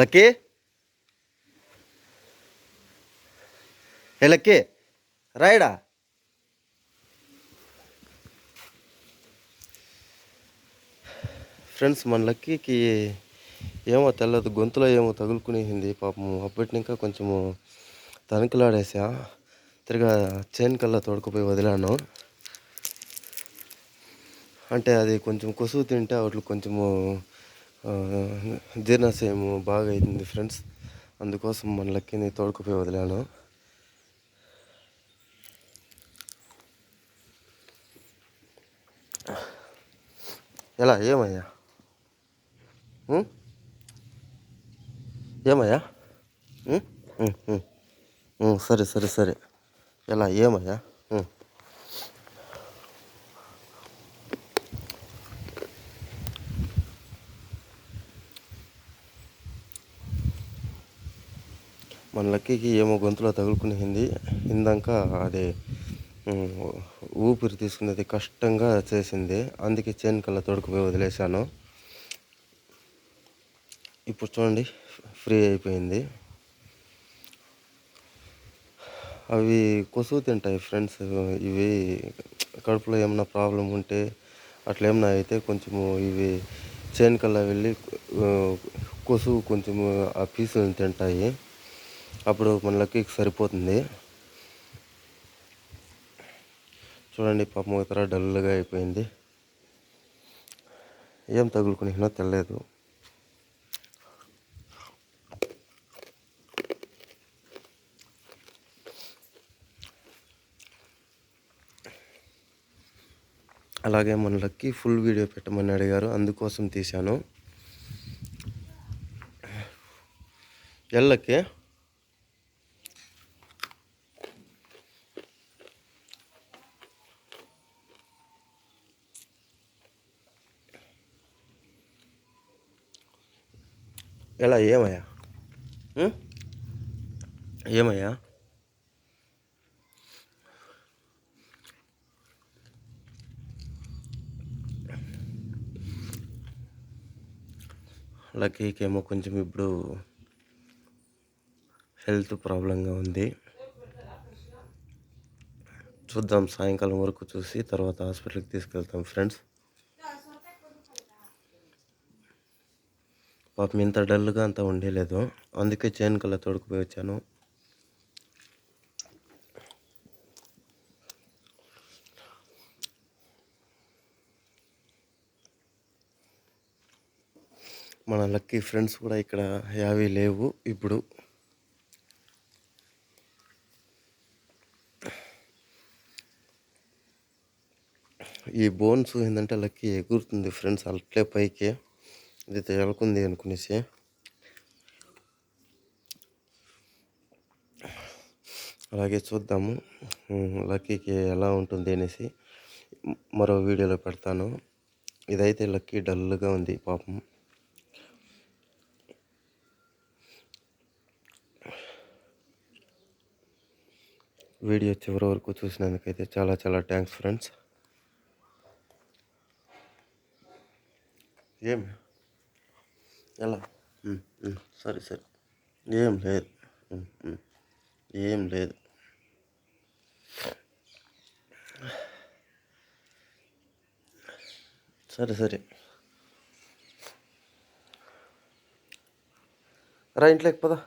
Lucky? ఏ lucky? రాయడా? Friends మన లక్కీకి ఏమో తెల్లదు గొంతులో ఏమో తగులుకునేసింది పాపం. అప్పటి ఇంకా కొంచెము తణుకులాడేసా. తిరిగా చైన్ కల్లా తోడుకుపోయి వదిలాను. అంటే అది కొంచెం కొసువు తింటే వాటికి కొంచెము జీర్ణాశయం జీర్ణాశయము బాగా అయింది ఫ్రెండ్స్. అందుకోసం మన లక్కీని తోడుకుపోయి వదిలాను. ఎలా ఏమయ్యా? ఏమయ్యా? సరే సరే సరే. ఎలా ఏమయ్యా? మన లక్కీకి ఏమో గొంతులో తగులుకునేసింది ఇందాక అది ఊపిరి తీసుకునేది కష్టంగా చేసింది. అందుకే చైన్ కల్లా తొడుకుపోయి వదిలేశాను. ఇప్పుడు చూడండి ఫ్రీ అయిపోయింది. అవి కొసువు తింటాయి ఫ్రెండ్స్. ఇవి కడుపులో ఏమైనా ప్రాబ్లం ఉంటే అట్లా ఏమైనా అయితే కొంచెము ఇవి చైన్ కల్లా వెళ్ళి కొసువు కొంచెము ఆ పీసులను తింటాయి. అప్పుడు మన లక్కీకి సరిపోతుంది. చూడండి పాపం ఇతర డల్గా అయిపోయింది. ఏం తగులుకునేసినా తెలియదు అలాగే మన లక్కి ఫుల్ వీడియో పెట్టమని అడిగారు. అందుకోసం తీశాను. ఎల్లకి ఎలా ఏమయ్యా? ఏమయ్యా? లక్కీకి ఏమో కొంచెం ఇప్పుడు హెల్త్ ప్రాబ్లంగా ఉంది. చూద్దాం సాయంకాలం వరకు చూసి తర్వాత హాస్పిటల్కి తీసుకెళ్తాం ఫ్రెండ్స్. పాపం ఇంత డల్గా అంతా ఉండేలేదు. అందుకే చైన్ కల్లా తోడుకుపోయి వచ్చాను. మన లక్కీ ఫ్రెండ్స్ కూడా ఇక్కడ యావీ లేవు ఇప్పుడు. ఈ బోన్స్ ఏంటంటే లక్కీ ఎగురుతుంది ఫ్రెండ్స్ అట్లే పైకి. ఇది తేలుకుంది అనుకునేసి. అలాగే చూద్దాము. లక్కీకి ఎలా ఉంటుంది అనేసి మరో వీడియోలో పెడతాను. ఇదైతే లక్కీ డల్గా ఉంది పాపం. వీడియో చివరి వరకు చూసినందుకైతే చాలా చాలా థ్యాంక్స్ ఫ్రెండ్స్. ఏమి ఎలా? సరే సరే. ఏం లేదు. ఏం లేదు. సరే సరే. రా ఇంట్లోకి పదా.